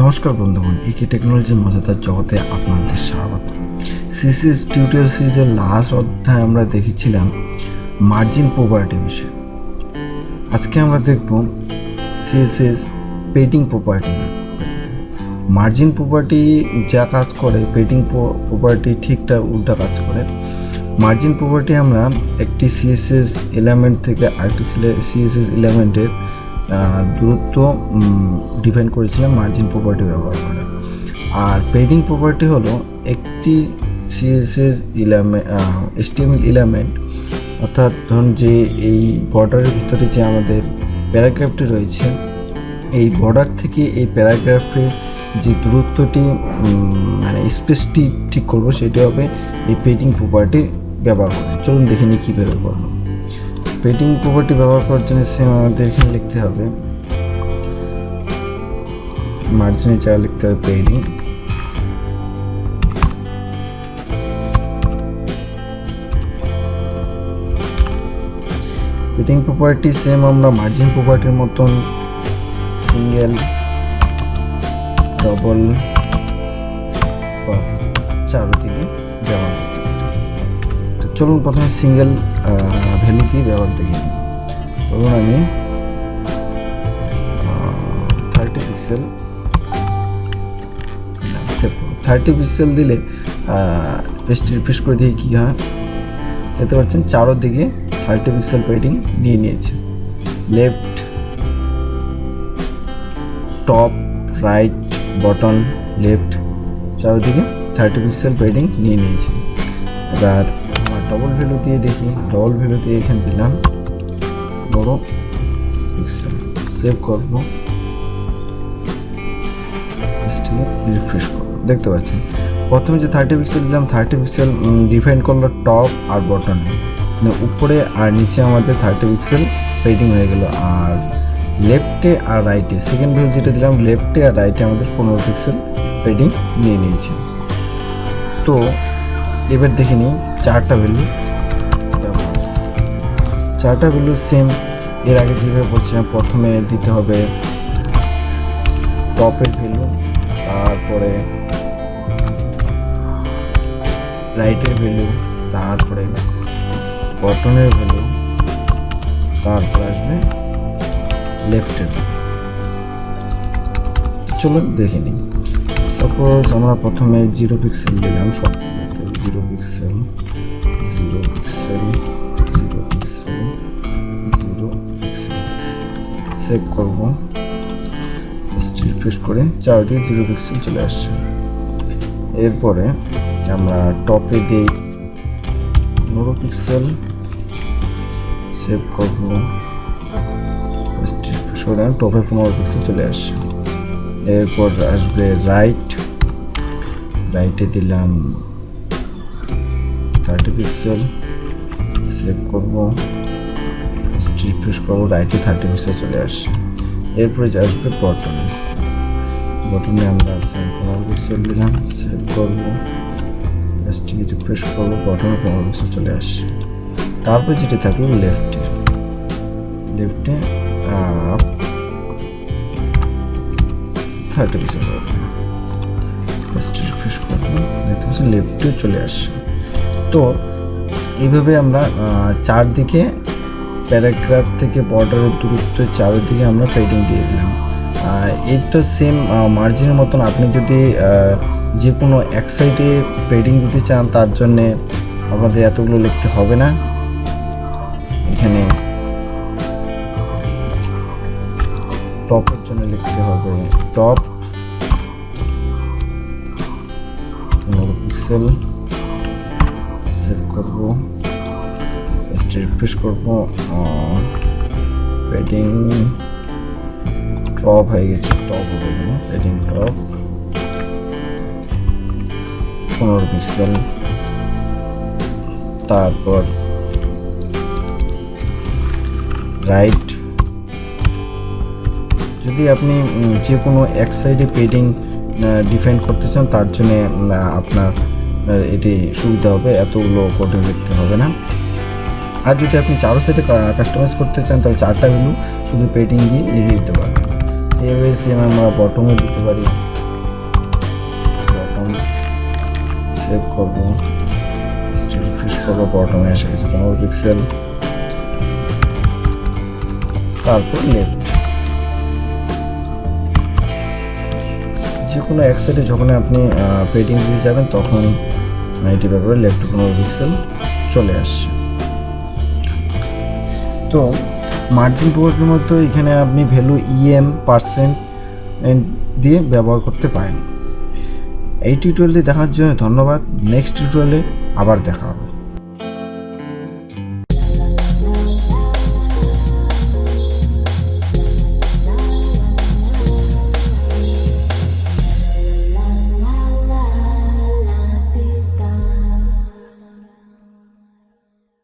নমস্কার বন্ধুগণ একে টেকনোলজির মজাদার জগতে আপনাদের স্বাগত। সিসিএস টিউটোরিয়াল সিরিজের লাস্ট অধ্যায় আমরা দেখেছিলাম মার্জিন প্রপার্টি বিষয়ে। আজকে আমরা দেখব CSS padding property margin property যা কাজ করে পেটিং প্রপার্টি ঠিকঠাক উল্টা কাজ করে। মার্জিন প্রপার্টি আমরা একটি সিএসএস এলিমেন্ট থেকে আরেকটি সিএসএস এলিমেন্টের দূরত্ব ডিপেন্ড করেছিলাম মার্জিন প্রপার্টি ব্যবহার করে। আর পেডিং প্রপার্টি হলো একটি সিএসএস ইলামেন্ট এসটিএমএল ইলামেন্ট অর্থাৎ ধরুন যে এই বর্ডারের ভিতরে যে আমাদের প্যারাগ্রাফটি রয়েছে, এই বর্ডার থেকে এই প্যারাগ্রাফের যে দূরত্বটি মানে স্পেসটি ঠিক করব, সেটি হবে এই পেডিং প্রপার্টি ব্যবহার করে। চলুন দেখে নিই কীভাবে করব পেটিং প্রপার্টি ব্যবহার করার জন্য সেম আমাদের এখানে লিখতে হবে। মার্জিনের জায়গায় লিখতে হবে পেডিং পেটিং প্রপার্টি সেম আমরা মার্জিন প্রপার্টির মতন সিঙ্গেল ডবল বা চারোদিকে চলুন প্রথমে সিঙ্গেল ভ্যালু দিয়ে ব্যবহার দেখি। ধরুন আমি থার্টি পিক্সেল থার্টি পিক্সেল দিলে পেস্ট রিফ্রেশ করে দিয়ে কী হয়। দেখতে পাচ্ছেন চারোদিকে থার্টি পিক্সেল পেডিং নিয়ে নিয়েছে। Left top right bottom left চারোদিকে থার্টি পিক্সেল পেডিং নিয়ে নিয়েছে। এবার ডবল ভ্যালু দিয়ে দেখি ডবল ভ্যালু দিয়ে এখানে দিলাম। বড় পিক্সেল সেভ করব রিফ্রেশ করব। দেখতে পাচ্ছেন? প্রথমে যে থার্টি পিক্সেল দিলাম থার্টি পিক্সেল ডিফাইন করল টপ আর বটন মানে উপরে আর নিচে আমাদের থার্টি পিক্সেল পেডিং হয়ে গেল। আর লেফটে আর রাইটে সেকেন্ড ভ্যালু যেটা দিলাম লেফটে আর রাইটে আমাদের পনেরো পিক্সেল পেডিং নিয়ে নিয়েছে। তো এবার দেখে নিই চারটা ভ্যালু চারটা ভ্যালু সেম এর আগে যেভাবে বলছিলাম, প্রথমে দিতে হবে টপের ভ্যালু তারপরে রাইটের ভ্যালু তারপরে বটনের ভ্যালু তারপরে আসবে লেফটের চলো দেখে নিই। সাপোজ আমরা প্রথমে জিরো পিক্সেল দিলাম সব zero pixel zero pixel zero pixel zero pixel save করব। রিফ্রেশ করে চারদিকে জিরো পিক্সেল চলে আসছে। এরপরে আমরা টপে দিই পনেরো পিক্সেল সেভ করব। করে টপে পনেরো পিক্সেল চলে আসছে। এরপর আসবে রাইট রাইটে দিলাম থার্টি পিক্সেল সেভ করব রিফ্রেশ করব রাইটে থার্টি পিক্সেল চলে আসছে। এরপরে আসবে বটনে বটনে আমরা পনেরো পিক্সেল দিলাম সেভ করব এসটিকে রিফ্রেশ করব বটনে পনেরো পিক্সেল চলে আসছে। তারপর যেটা থাকল লেফটে লেফটে আপ থার্টি পিক্সেল রিফ্রেশ করব দেখতে পাচ্ছেন লেফটে চলে আসছে। তো এইভাবে আমরা চারদিকে প্যারাগ্রাফ থেকে বর্ডারের দূরত্ব চারিদিকে আমরা পেডিং দিয়ে দিলাম। এই তো সেম মার্জিনের মতন আপনি যদি যে কোনো এক সাইডে পেডিং দিতে চান, তার জন্যে আমাদের এতগুলো লিখতে হবে না। এখানে টপের জন্য লিখতে হবে টপ পিক্সেল করব। রিফ্রেশ করব পেডিং টপ হয়ে গেছে টপ হবে না? পেডিং টপ পনেরো পিক্সেল তারপর রাইট যদি আপনি যে কোনো এক সাইডে পেডিং ডিফাইন করতে চান, তার জন্য আপনার এটি সুবিধা হবে, এতগুলো কোডিং লিখতে হবে না। আর যদি আপনি চারো সাইডে কাস্টমাইজ করতে চান, তাহলে চারটা ভ্যালু শুধু পেটিং দিয়ে লিখে দিতে পারবেন এইভাবে সেম আমরা বটমে দিতে পারি। বটম সেভ করব। স্টিল করব বটমে এসে গেছে, পনেরো পিক্সেল তারপর লেফট যে কোনো এক সাইডে যখন আপনি পেডিং দিয়ে যাবেন, তখন এটি ব্যাপারে লেফট পনেরো পিক্সেল চলে আসছে। তো মার্জিন প্রোডাক্টের মধ্যে এখানে আপনি ভ্যালু ইএম পার্সেন্ট দিয়ে ব্যবহার করতে পারেন। এই টিউটোরিয়ালটি দেখার জন্য ধন্যবাদ। নেক্সট টিউটোরিয়ালে আবার দেখা হবে।